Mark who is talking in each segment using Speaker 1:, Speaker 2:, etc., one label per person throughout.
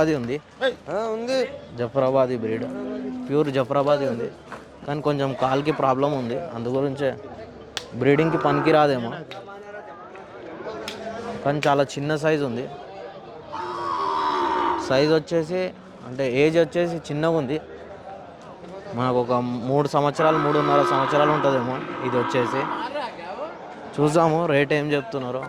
Speaker 1: అది ఉంది.
Speaker 2: ఉంది.
Speaker 1: జఫరాబాదీ బ్రీడ్ ప్యూర్ జఫరాబాదీ ఉంది. కానీ కొంచెం కాల్కి ప్రాబ్లం ఉంది. అందు గురించే బ్రీడింగ్కి పనికి రాదేమో కానీ చాలా చిన్న సైజు ఉంది. సైజ్ వచ్చేసి అంటే ఏజ్ వచ్చేసి చిన్నగా ఉంది. మనకు ఒక మూడు సంవత్సరాలు మూడున్నర సంవత్సరాలు ఉంటుందేమో ఇది వచ్చేసి. చూసాము రేట్ ఏం చెప్తున్నారో?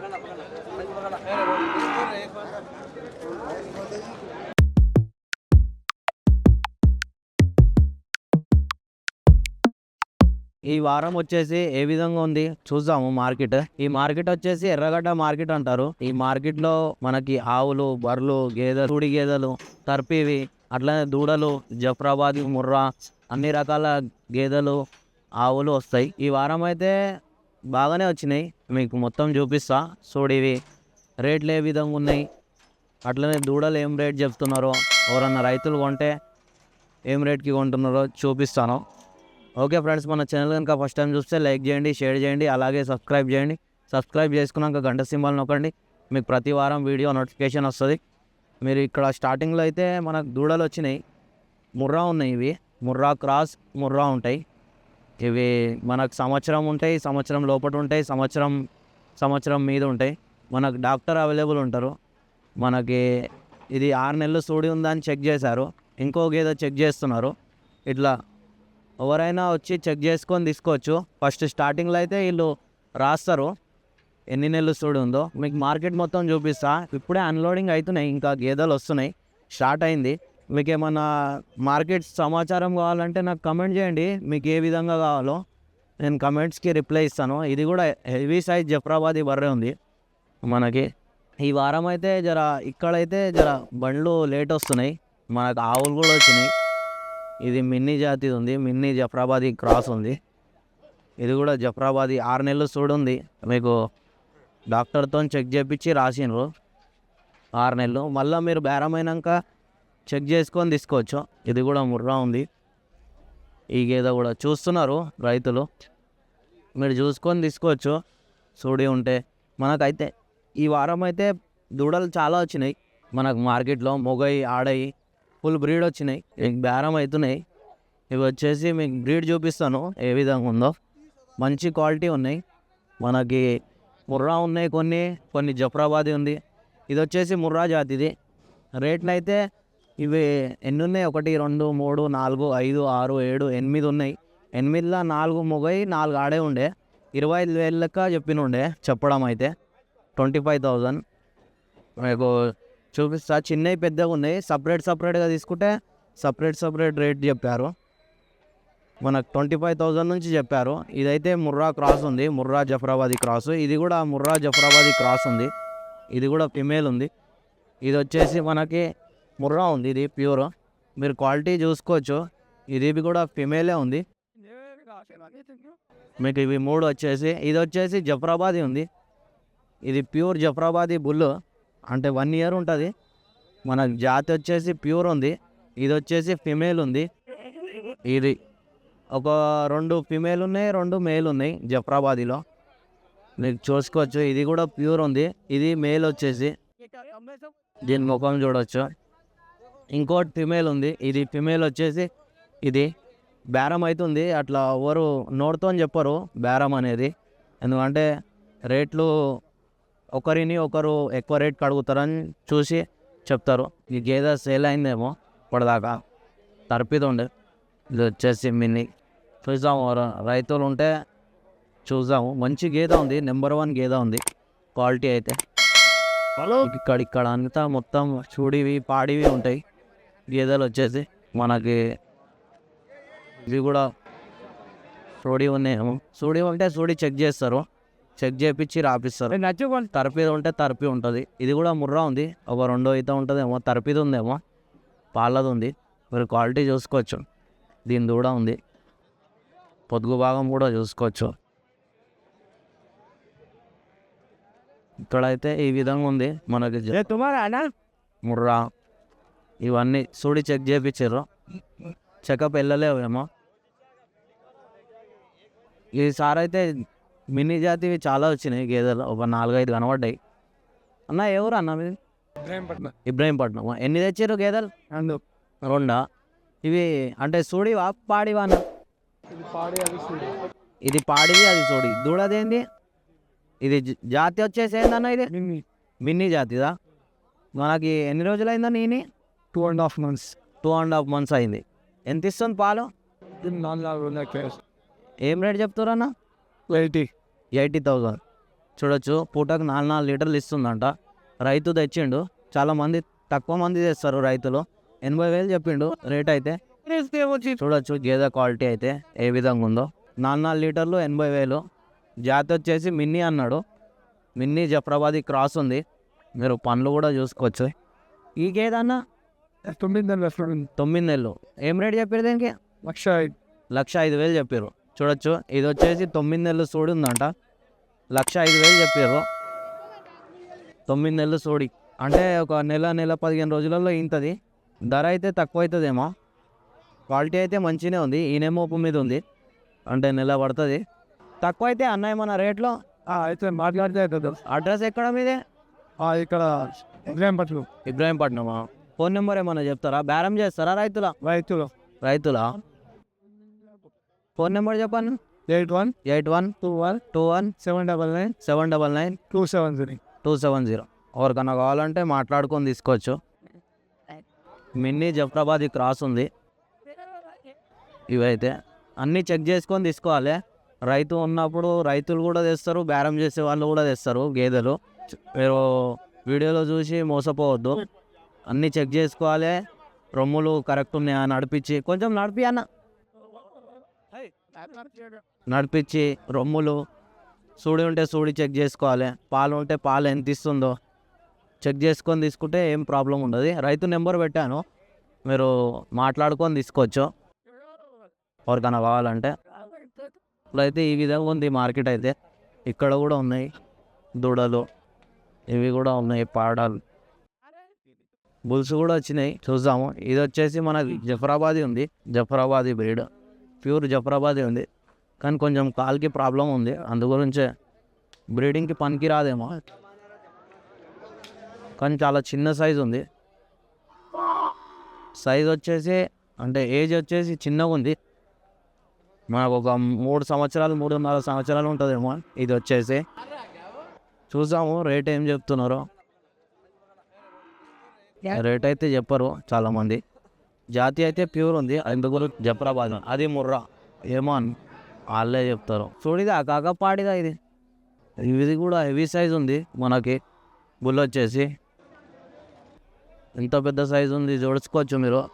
Speaker 1: ఈ వారం వచ్చేసి ఏ విధంగా ఉంది? చూద్దాము మార్కెట్. ఈ మార్కెట్ వచ్చేసి ఎర్రగడ్డ మార్కెట్ అంటారు. ఈ మార్కెట్లో మనకి ఆవులు బర్రెలు గేదెలు చూడి గేదెలు తర్పివి అట్లనే దూడలు జఫ్రాబాద్ ముర్రా అన్ని రకాల గేదెలు ఆవులు వస్తాయి. ఈ వారం అయితే బాగానే వచ్చినాయి. మీకు మొత్తం చూపిస్తా. చూడివి రేట్లు ఏ విధంగా ఉన్నాయి? అట్లనే దూడలు ఏం రేట్ చెప్తున్నారో ఎవరన్నా రైతులు కొంటే ఏం రేట్కి కొంటున్నారో చూపిస్తాను. ఓకే ఫ్రెండ్స్ మన ఛానల్ కనుక ఫస్ట్ టైం చూస్తే లైక్ చేయండి షేర్ చేయండి అలాగే సబ్స్క్రైబ్ చేయండి. సబ్స్క్రైబ్ చేసుకున్నాక గంట సింబల్ నొక్కండి. మీకు ప్రతి వారం వీడియో నోటిఫికేషన్ వస్తుంది. మీరు ఇక్కడ స్టార్టింగ్లో అయితే మనకు దూడలు వచ్చినాయి. ముర్రా ఉన్నాయి ఇవి. ముర్రా క్రాస్ ముర్రా ఉంటాయి. ఇవి మనకు సంవత్సరం ఉంటాయి సంవత్సరం లోపల ఉంటాయి సంవత్సరం సంవత్సరం మీద ఉంటాయి. మనకు డాక్టర్ అవైలబుల్ ఉంటారు. మనకి ఇది ఆరు నెలలు సూడి ఉందా అని చెక్ చేశారు. ఇంకో గేదో చెక్ చేస్తున్నారు. ఇట్లా ఎవరైనా వచ్చి చెక్ చేసుకొని తీసుకోవచ్చు. ఫస్ట్ స్టార్టింగ్లో అయితే వీళ్ళు రాస్తారు. ఎన్ని నెలలు సూడి ఉందో. మీకు మార్కెట్ మొత్తం చూపిస్తా. ఇప్పుడే అన్లోడింగ్ అవుతున్నాయి ఇంకా గేదెలు వస్తున్నాయి. స్టార్ట్ అయింది. మీకు ఏమన్నా మార్కెట్ సమాచారం కావాలంటే నాకు కమెంట్ చేయండి. మీకు ఏ విధంగా కావాలో నేను కమెంట్స్కి రిప్లై ఇస్తాను. ఇది కూడా హెవీ సైజ్ జఫ్రాబాదీ బర్రె ఉంది మనకి. ఈ వారం అయితే జర ఇక్కడైతే జర బండ్లు లేట్ వస్తున్నాయి. మనకు ఆవులు కూడా వచ్చినాయి. ఇది మిన్నీ జాతిది ఉంది మిన్నీ జఫ్రాబాదీ క్రాస్ ఉంది. ఇది కూడా జఫ్రాబాదీ ఆరు నెలలు సూడు ఉంది మీకు డాక్టర్తో చెక్ చేపించి రాసిండ్రు. ఆరు నెలలు. మళ్ళీ మీరు బేరమైనాక చెక్ చేసుకొని తీసుకోవచ్చు. ఇది కూడా ముర్రా ఉంది. ఈ గేదె కూడా చూస్తున్నారు రైతులు. మీరు చూసుకొని తీసుకోవచ్చు. సూడి ఉంటే మనకైతే ఈ వారం అయితే దూడలు చాలా వచ్చినాయి. మనకు మార్కెట్లో మొగయి ఆడయి ఫుల్ బ్రీడ్ వచ్చినాయి. మీకు బేరం అవుతున్నాయి ఇవి వచ్చేసి మీకు బ్రీడ్ చూపిస్తాను. ఏ విధంగా ఉందో. మంచి క్వాలిటీ ఉన్నాయి. మనకి ముర్రా ఉన్నాయి కొన్ని. కొన్ని జఫ్రాబాదీ ఉంది. ఇది వచ్చేసి ముర్రా జాతిది రేట్లు అయితే ఇవి ఎన్ని ఉన్నాయి? ఒకటి రెండు మూడు నాలుగు ఐదు ఆరు ఏడు ఎనిమిది ఉన్నాయి. ఎనిమిదిలో నాలుగు మొగై నాలుగు ఆడే ఉండే. ఇరవై ఐదు వేలు లెక్క చెప్పిన ఉండే. చెప్పడం అయితే ట్వంటీ ఫైవ్ థౌజండ్. మీకు చూపిస్తా. చిన్నవి పెద్దగా ఉన్నాయి. సపరేట్ సపరేట్గా తీసుకుంటే సపరేట్ సపరేట్ రేట్ చెప్పారు. మనకు ట్వంటీ ఫైవ్ థౌజండ్ నుంచి చెప్పారు. ఇదైతే ముర్రా క్రాస్ ఉంది. ముర్రా జఫరాబాదీ క్రాస్ ఇది కూడా ముర్రా జఫరాబాదీ క్రాస్ ఉంది. ఇది కూడా ఫిమేల్ ఉంది. ఇది వచ్చేసి మనకి ముర్రా ఉంది. ఇది ప్యూర్ మీరు క్వాలిటీ చూసుకోవచ్చు. ఇది కూడా ఫిమేలే ఉంది. మీకు ఇవి మూడు వచ్చేసి ఇది వచ్చేసి జఫరాబాదీ ఉంది. ఇది ప్యూర్ జఫరాబాదీ బుల్ అంటే వన్ ఇయర్ ఉంటుంది. మన జాతి వచ్చేసి ప్యూర్ ఉంది. ఇది వచ్చేసి ఫిమేల్ ఉంది. ఇది ఒక రెండు ఫిమేల్ ఉన్నాయి రెండు మేల్ ఉన్నాయి జఫ్రాబాదీలో. మీకు చూసుకోవచ్చు ఇది కూడా ప్యూర్ ఉంది. ఇది మేల్ వచ్చేసి. దీని ముఖం చూడవచ్చు ఇంకోటి ఫిమేల్ ఉంది. ఇది ఫిమేల్ వచ్చేసి ఇది బేరం అవుతుంది అట్లా ఎవరు నోడుతో చెప్పరు బేరం అనేది. ఎందుకంటే రేట్లు ఒకరిని ఒకరు ఎక్కువ రేట్కి అడుగుతారని చూసి చెప్తారు. ఈ గేదె సేల్ అయిందేమో ఇప్పటిదాకా. తర్పిది ఉండే ఇది వచ్చేసి మిన్ని చూసాము రైతులు ఉంటే చూసాము మంచి గేదె ఉంది. నెంబర్ వన్ గేదె ఉంది. క్వాలిటీ అయితే. ఇక్కడ ఇక్కడ అంతా మొత్తం చూడివి పాడివి ఉంటాయి. గేదెలు వచ్చేసి మనకి ఇవి కూడా సూడి ఉన్నాయేమో. సూడి ఉంటే సూడి చెక్ చేస్తారు. చెక్ చేపించి రాపిస్తారు. తరపిది ఉంటే తరపి ఉంటుంది. ఇది కూడా ముర్రా ఉంది. ఒక రెండో ఈత ఉంటుందేమో. తరపిది ఉందేమో. పాలది ఉంది. మీరు క్వాలిటీ చూసుకోవచ్చు. దీని దూడ ఉంది. పొదుగు భాగం కూడా చూసుకోవచ్చు. ఇక్కడైతే ఈ విధంగా ఉంది. మనకి ముర్రా. ఇవన్నీ సూడి చెక్ చేయించారు చెకప్ వెళ్ళలేవేమో. ఈసారి అయితే మినీ జాతివి చాలా వచ్చినాయి. గేదెలు ఒక నాలుగైదు కనబడ్డాయి. అన్న ఎవరు అన్న మీది?
Speaker 2: ఇబ్రాహీంపట్నం.
Speaker 1: ఇబ్రాహీంపట్నం. ఎన్ని తెచ్చారు గేదెలు
Speaker 2: అండ్
Speaker 1: రెండా. ఇవి అంటే సూడివా పాడివా అన్న?
Speaker 2: ఇది పాడి అది
Speaker 1: ఇది పాడిది అది సూడి. దూడదేంది? ఇది జాతి వచ్చేసి ఏందన్న ఇది
Speaker 2: మిన్ని
Speaker 1: జాతిదా? మనకి ఎన్ని రోజులు అయిందా నేని?
Speaker 2: Two and half months
Speaker 1: two and half months అయింది. ఎంత ఇస్తుంది పాలు?
Speaker 2: నాలుగు
Speaker 1: ఏం రేట్ చెప్తారన్న?
Speaker 2: ఎయిటీ.
Speaker 1: ఎయిటీ థౌజండ్ చూడొచ్చు పూటకు నాలుగు నాలుగు లీటర్లు ఇస్తుందంట. రైతు తెచ్చిండు చాలా మంది తక్కువ మంది తెస్తారు రైతులు. ఎనభై వేలు చెప్పిండు రేట్ అయితే. చూడొచ్చు గేదె క్వాలిటీ అయితే ఏ విధంగా ఉందో. నాలుగు నాలుగు లీటర్లు ఎనభై వేలు. జాతి వచ్చేసి మిన్నీ అన్నాడు. మిన్నీ జఫ్రాబాదీ క్రాస్ ఉంది. మీరు పండ్లు కూడా చూసుకోవచ్చు. ఈ గేదె అన్న?
Speaker 2: తొమ్మిది నెలల
Speaker 1: తొమ్మిది నెలలు. ఏం రేట్ చెప్పారు దీనికి?
Speaker 2: లక్ష ఐదు.
Speaker 1: లక్ష ఐదు వేలు చెప్పారు. చూడొచ్చు. ఇది వచ్చేసి తొమ్మిది నెలలు సోడి ఉందంట. లక్ష ఐదు వేలు చెప్పారు తొమ్మిది నెలలు సోడి. అంటే ఒక నెల నెల పదిహేను రోజులలో ఇంతది ధర అయితే తక్కువ అవుతుందేమో క్వాలిటీ అయితే మంచిగానే ఉంది. ఈనేమోపు మీద ఉంది. అంటే నెల పడుతుంది. తక్కువ అయితే అన్న ఏమన్నా రేట్లో
Speaker 2: అయితే మాట్లాడితే
Speaker 1: అడ్రస్ ఎక్కడ మీదే?
Speaker 2: ఇక్కడ ఇబ్రాహీంపట్నం.
Speaker 1: ఇబ్రాహీంపట్నమా? ఫోన్ నెంబర్ ఏమన్నా చెప్తారా? బేరం చేస్తారా రైతుల?
Speaker 2: రైతులు.
Speaker 1: రైతులా? ఫోన్ నెంబర్ చెప్పండి
Speaker 2: eight one
Speaker 1: eight one
Speaker 2: two one
Speaker 1: two one
Speaker 2: seven double nine
Speaker 1: seven double nine
Speaker 2: two seven three
Speaker 1: two seven zero. ఎవరికన్నా కావాలంటే మాట్లాడుకొని తీసుకోవచ్చు. మిన్నీ జఫ్రాబాద్ క్రాస్ ఉంది. ఇవైతే అన్నీ చెక్ చేసుకొని తీసుకోవాలి. రైతు ఉన్నప్పుడు రైతులు కూడా తెస్తారు బేరం చేసే వాళ్ళు కూడా తెస్తారు గేదెలు. మీరు వీడియోలో చూసి మోసపోవద్దు. అన్నీ చెక్ చేసుకోవాలి. రొమ్ములు కరెక్ట్ ఉన్నాయా నడిపించి కొంచెం నడిపి అన్న. నడిపించి రొమ్ములు సూడి ఉంటే సూడి చెక్ చేసుకోవాలి. పాలు ఉంటే పాలు ఎంత ఇస్తుందో చెక్ చేసుకొని తీసుకుంటే ఏం ప్రాబ్లం ఉండదు. రైతు నెంబర్ పెట్టాను. మీరు మాట్లాడుకొని తీసుకోవచ్చు. ఎవరికైనా కావాలంటే. ఇప్పుడైతే ఈ విధంగా ఉంది మార్కెట్ అయితే. ఇక్కడ కూడా ఉన్నాయి దూడలు. ఇవి కూడా ఉన్నాయి పాడాలు. బుల్స్ కూడా వచ్చినాయి. చూద్దాము. ఇది వచ్చేసి మన జఫరాబాదీ ఉంది. జఫరాబాదీ బ్రీడ్ ప్యూర్ జఫరాబాదీ ఉంది. కానీ కొంచెం కాల్కి ప్రాబ్లం ఉంది. అందు గురించే బ్రీడింగ్కి పనికి రాదేమో కానీ చాలా చిన్న సైజు ఉంది. సైజ్ వచ్చేసి అంటే ఏజ్ వచ్చేసి చిన్నగా ఉంది. మనకు ఒక మూడు సంవత్సరాలు మూడున్నర సంవత్సరాలు ఉంటుందేమో ఇది వచ్చేసి. చూసాము రేట్ ఏం చెప్తున్నారో. రేట్ అయితే చెప్పరు చాలామంది. జాతి అయితే ప్యూర్ ఉంది. అందుకు జఫరాబాద్ అది ముర్రా. ఏమో అని వాళ్ళే చెప్తారు. చూడిదా కాక పాడిదా ఇది? ఇది కూడా హెవీ సైజ్ ఉంది మనకి. బుల్ వచ్చేసి. ఎంత పెద్ద సైజ్ ఉంది. జోడుచుకోవచ్చు మీరు.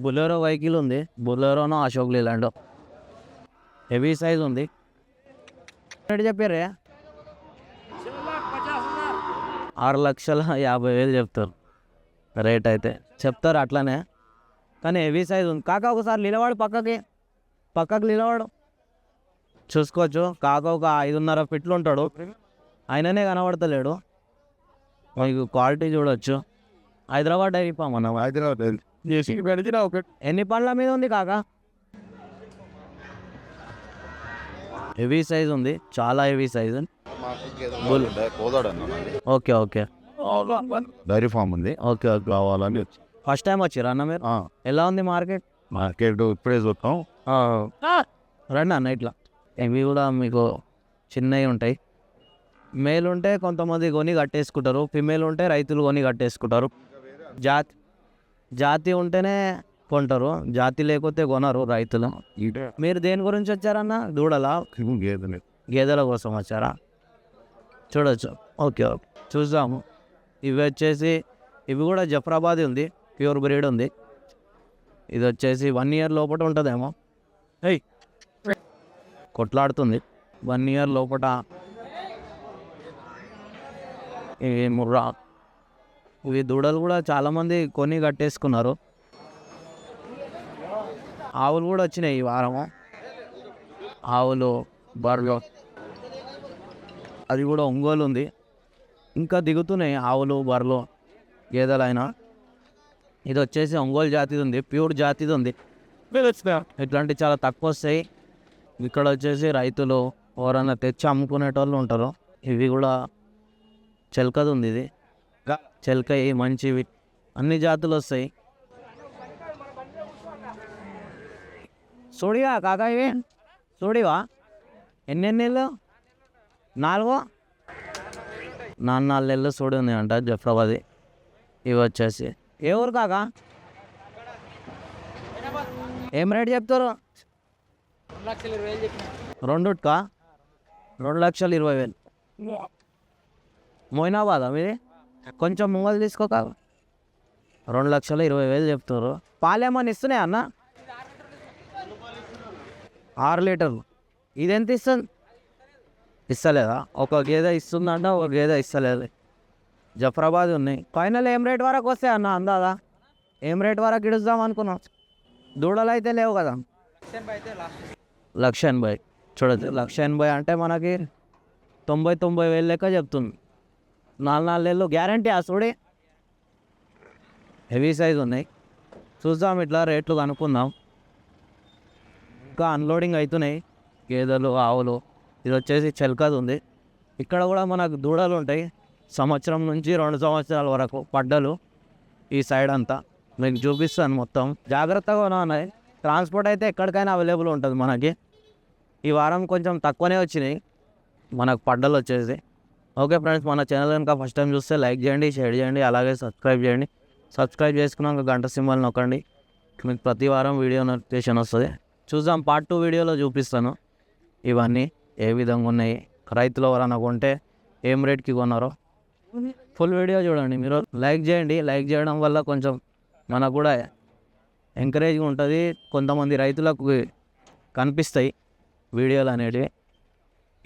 Speaker 1: బులెరో వెహికల్ ఉంది. బులెరోనో అశోక్ లేలాండ్. హెవీ సైజ్ ఉంది. రేట్ చెప్పారే? ఆరు లక్షల యాభై వేలు చెప్తారు. రేట్ అయితే. చెప్తారు అట్లానే. కానీ హెవీ సైజ్ ఉంది? కాక ఒకసారి నిలవాడు పక్కకి. పక్కకి నిలవాడు. చూసుకోవచ్చు. కాక ఒక ఐదున్నర ఫిట్లు ఉంటాడు. ఆయననే కనబడతలేడు. మీకు క్వాలిటీ చూడొచ్చు. హైదరాబాద్ డైరీ ఫామ్ అన్న
Speaker 2: హైదరాబాద్
Speaker 1: ఎన్ని పండ్ల మీద ఉంది కాక? హెవీ సైజ్ ఉంది. చాలా heavy size. Okay okay.
Speaker 3: Dairy farm ఉంది.
Speaker 1: Okay okay.
Speaker 3: కావాలని వచ్చి
Speaker 1: ఫస్ట్ టైం వచ్చారా అన్న మీరు? ఎలా ఉంది మార్కెట్?
Speaker 3: మార్కెట్ ఇప్పుడే చూస్తాం
Speaker 1: రండి అన్న ఇట్లా. ఇవి కూడా మీకు చిన్నవి ఉంటాయి. మేల్ ఉంటే కొంతమంది కొని కట్టేసుకుంటారు. ఫిమేల్ ఉంటే రైతులు కొని కట్టేసుకుంటారు. జాతి జాతి ఉంటేనే కొంటారు. జాతి లేకపోతే కొనరు రైతులు. మీరు దేని గురించి వచ్చారన్న దూడలా?
Speaker 3: గేదెలు.
Speaker 1: గేదెల కోసం వచ్చారా? చూడొచ్చు. Okay okay. చూద్దాము. ఇవి వచ్చేసి ఇవి కూడా జఫ్రాబాద్ ఉంది. ప్యూర్ బ్రీడ్ ఉంది. ఇది వచ్చేసి వన్ ఇయర్ లోపల ఉంటుందేమో. ఏయ్ కొట్లాడుతుంది. వన్ ఇయర్ లోపల ఇవి ముర్రా. ఇవి దూడలు కూడా చాలామంది కొని కట్టేసుకున్నారు. ఆవులు కూడా వచ్చినాయి ఈ వారము. ఆవులు బర్రెలు. అది కూడా ఒంగోలు ఉంది. ఇంకా దిగుతున్నాయి ఆవులు బర్రెలు గేదెలైనా. ఇది వచ్చేసి ఒంగోలు జాతిది ఉంది ప్యూర్ జాతిది ఉంది. ఇట్లాంటి చాలా తక్కువ వస్తాయి. ఇక్కడ వచ్చేసి రైతులు ఎవరైనా తెచ్చి అమ్ముకునేటోళ్ళు ఉంటారు. ఇవి కూడా చిలకది ఉంది ఇది. చెల్కయి మంచివి అన్ని జాతులు వస్తాయి. చూడివా కాకా ఇవి? చూడివా ఎన్ని నెలలు నాలుగో? నాలుగు నాలుగు నెలలు చూడు ఉంది అంట జఫ్రాబాది. ఇవి వచ్చేసి ఏ ఊరు కాకా? ఏం రేట్ చెప్తారు? రెండుకా రెండు లక్షలు ఇరవై వేలు. మోయినాబాదా మీది? కొంచెం ముంగలు తీసుకోక రెండు లక్షల ఇరవై వేలు చెప్తారు. పాలేమని ఇస్తున్నాయి అన్న? ఆరు లీటర్లు. ఇది ఎంత ఇస్తుంది? ఇస్తలేదా? ఒక గేదె ఇస్తుందంట ఒక గేదె ఇస్తలేదు. జఫరాబాద్ ఉన్నాయి. ఫైనల్ ఏం రేట్ వరకు వస్తాయి అన్న అందాదా? ఏం రేట్ వరకు గిడుద్దాం అనుకున్నాం. దూడలు అయితే లేవు కదా. లక్ష ఎనభై. చూడదు లక్ష ఎనభై అంటే మనకి తొంభై తొంభై వేలు లెక్క చెప్తుంది. నాలుగు నాలుగు నెలలు గ్యారంటీ ఆ చూడి హెవీ సైజ్ ఉన్నాయి. చూద్దాం ఇట్లా రేట్లు కనుక్కుందాం. ఇంకా అన్లోడింగ్ అవుతున్నాయి గేదెలు ఆవులు. ఇది వచ్చేసి చెల్కది ఉంది. ఇక్కడ కూడా మనకు దూడలు ఉంటాయి. సంవత్సరం నుంచి రెండు సంవత్సరాల వరకు పడ్డలు ఈ సైడ్ అంతా. మీకు చూపిస్తాను మొత్తం. జాగ్రత్తగా ఉన్నాయి ట్రాన్స్పోర్ట్ అయితే ఎక్కడికైనా అవైలబుల్ ఉంటుంది మనకి. ఈ వారం కొంచెం తక్కువనే వచ్చినాయి. మనకు పడ్డలు వచ్చేసి. ఓకే ఫ్రెండ్స్ మన ఛానల్ కనుక ఫస్ట్ టైం చూస్తే లైక్ చేయండి షేర్ చేయండి అలాగే సబ్స్క్రైబ్ చేయండి. సబ్స్క్రైబ్ చేసుకున్నాక గంట సింబల్ నొక్కండి. మీకు ప్రతి వారం వీడియో నోటిఫికేషన్ వస్తుంది. చూద్దాం పార్ట్ టూ వీడియోలో చూపిస్తాను. ఇవన్నీ ఏ విధంగా ఉన్నాయి? రైతులు ఎవరైనా కొంటే ఏం రేట్కి కొన్నారో? ఫుల్ వీడియో చూడండి మీరు. లైక్ చేయండి. లైక్ చేయడం వల్ల కొంచెం మనకు కూడా ఎంకరేజ్గా ఉంటుంది. కొంతమంది రైతులకు కనిపిస్తాయి వీడియోలు అనేటివి.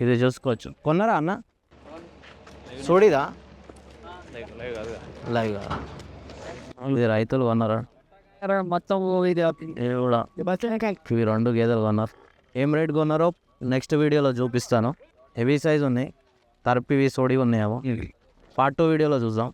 Speaker 1: ఇది చూసుకోవచ్చు. కొన్నారా అన్న? చూడిదా లైవ్ కాదా? ఇది రైతులు కొన్నారా?
Speaker 2: మొత్తం ఇది
Speaker 1: ఇవి కూడా ఇవి రెండు గేదెలు కొన్నారు. ఏం రేట్ కొన్నారో నెక్స్ట్ వీడియోలో చూపిస్తాను. హెవీ సైజ్ ఉన్నాయి. తర్పివి సోడి ఉన్నాయేమో పార్ట్ టూ వీడియోలో చూద్దాం.